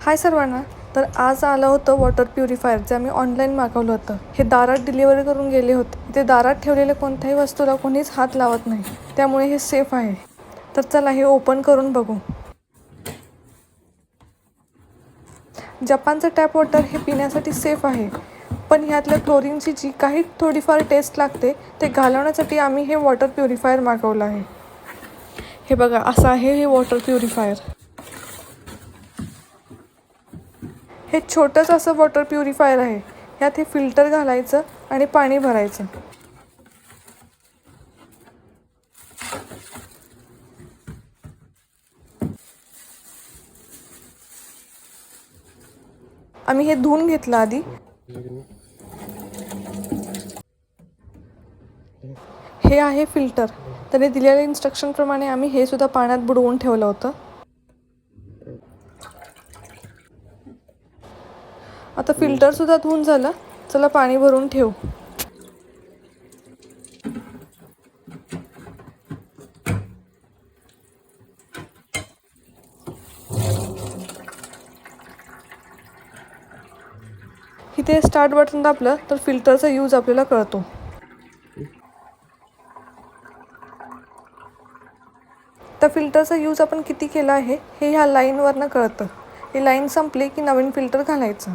हाय सर्वांना तर आज आलं होतं वॉटर प्युरिफायर जे आम्ही ऑनलाईन मागवलं होतं. हे दारात डिलिव्हरी करून गेले होते. ते दारात ठेवलेल्या कोणत्याही वस्तूला कोणीच हात लावत नाही. त्यामुळे हे सेफ आहे. तर चला हे ओपन करून बघू. जपानचं टॅप वॉटर हे पिण्यासाठी सेफ आहे. पण ह्यातल्या क्लोरीनची जी काही थोडीफार टेस्ट लागते. ते घालवण्यासाठी आम्ही हे वॉटर प्युरिफायर मागवलं आहे. हे बघा असं आहे हे वॉटर प्युरिफायर हे छोटंच असं वॉटर प्युरिफायर आहे. ह्यात हे फिल्टर घालायचं आणि पाणी भरायचं. आम्ही हे धुवून घेतलं आधी. हे आहे फिल्टर त्याने दिलेल्या इन्स्ट्रक्शनप्रमाणे आम्ही हे सुद्धा पाण्यात बुडवून ठेवलं होतं. आता फिल्टर सुद्धा धुवून झालं. चला पाणी भरून ठेवू. इथे स्टार्ट बटन दाबलं तर फिल्टरचा यूज आपल्याला कळतो. त्या फिल्टरचा यूज आपण किती केला आहे हे ह्या लाईनवरनं कळतं. ही लाईन संपली की नवीन फिल्टर घालायचं.